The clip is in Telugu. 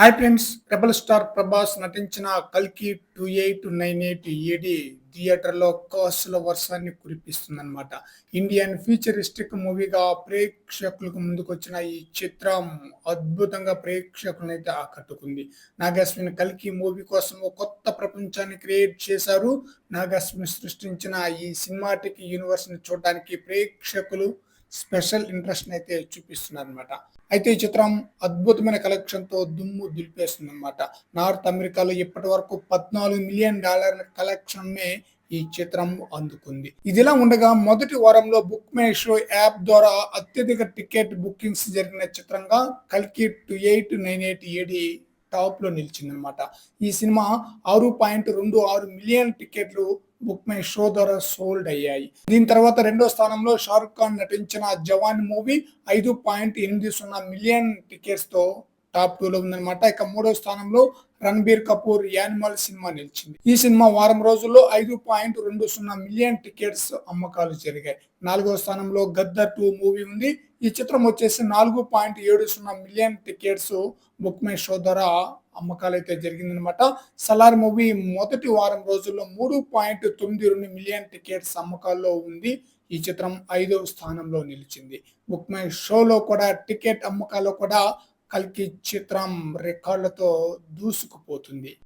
Hi friends rebel star Prabhas నటించిన కల్కి two eight nine eight AD థియేటర్లో కాసుల వర్షాన్ని కురిపిస్తుందన్నమాట. ఇండియన్ ఫ్యూచరిస్టిక్ మూవీగా ప్రేక్షకులకు ముందుకొచ్చిన ఈ చిత్రం అద్భుతంగా ప్రేక్షకులను అయితే ఆకట్టుకుంది. నాగాశ్విన్ కల్కి మూవీ కోసం ఒక కొత్త ప్రపంచాన్ని క్రియేట్ చేశారు. నాగాశ్విన్ సృష్టించిన ఈ సినిమాటిక్ యూనివర్స్ని చూడడానికి ప్రేక్షకులు స్పెషల్ ఇంట్రెస్ట్ అయితే చూపిస్తున్నారు అనమాట అయితే ఈ చిత్రం అద్భుతమైన కలెక్షన్తో దుమ్ము దులిపేస్తుంది అనమాట నార్త్ అమెరికాలో ఇప్పటి వరకు పద్నాలుగు మిలియన్ డాలర్ల కలెక్షన్నే ఈ చిత్రం అందుకుంది. ఇదిలా ఉండగా మొదటి వారంలో బుక్ మై షో యాప్ ద్వారా అత్యధిక టికెట్ బుకింగ్స్ జరిగిన చిత్రంగా కల్కి two eight nine eight AD టాప్లో నిలిచిందనమాట ఈ సినిమా ఆరు పాయింట్ రెండు ఆరు మిలియన్ టికెట్లు బుక్ మై షో ద్వారా సోల్డ్ అయ్యాయి. దీని తర్వాత రెండో స్థానంలో షారుఖ్ ఖాన్ నటించిన జవాన్ మూవీ ఐదు పాయింట్ ఎనిమిది సున్నా మిలియన్ టికెట్స్తో టాప్ టూ లో ఉందన్నమాట. ఇక మూడో స్థానంలో రణబీర్ కపూర్ యానిమల్ సినిమా నిలిచింది. ఈ సినిమా వారం రోజుల్లో ఐదు పాయింట్ రెండు సున్నా మిలియన్ టికెట్స్ అమ్మకాలు జరిగాయి. నాలుగో స్థానంలో గద్దర్ టూ మూవీ ఉంది. ఈ చిత్రం వచ్చేసి నాలుగు పాయింట్ ఏడు సున్నా million tickets book my show ద్వారా అమ్మకాలు అయితే జరిగిందనమాట సలార్ మూవీ మొదటి వారం రోజుల్లో మూడు పాయింట్ తొమ్మిది రెండు మిలియన్ టికెట్స్ అమ్మకాల్లో ఉంది. ఈ చిత్రం ఐదవ స్థానంలో నిలిచింది. బుక్ మై షోలో కూడా టికెట్ అమ్మకాల్లో కూడా కల్కి చిత్రం రికార్డులతో దూసుకుపోతుంది.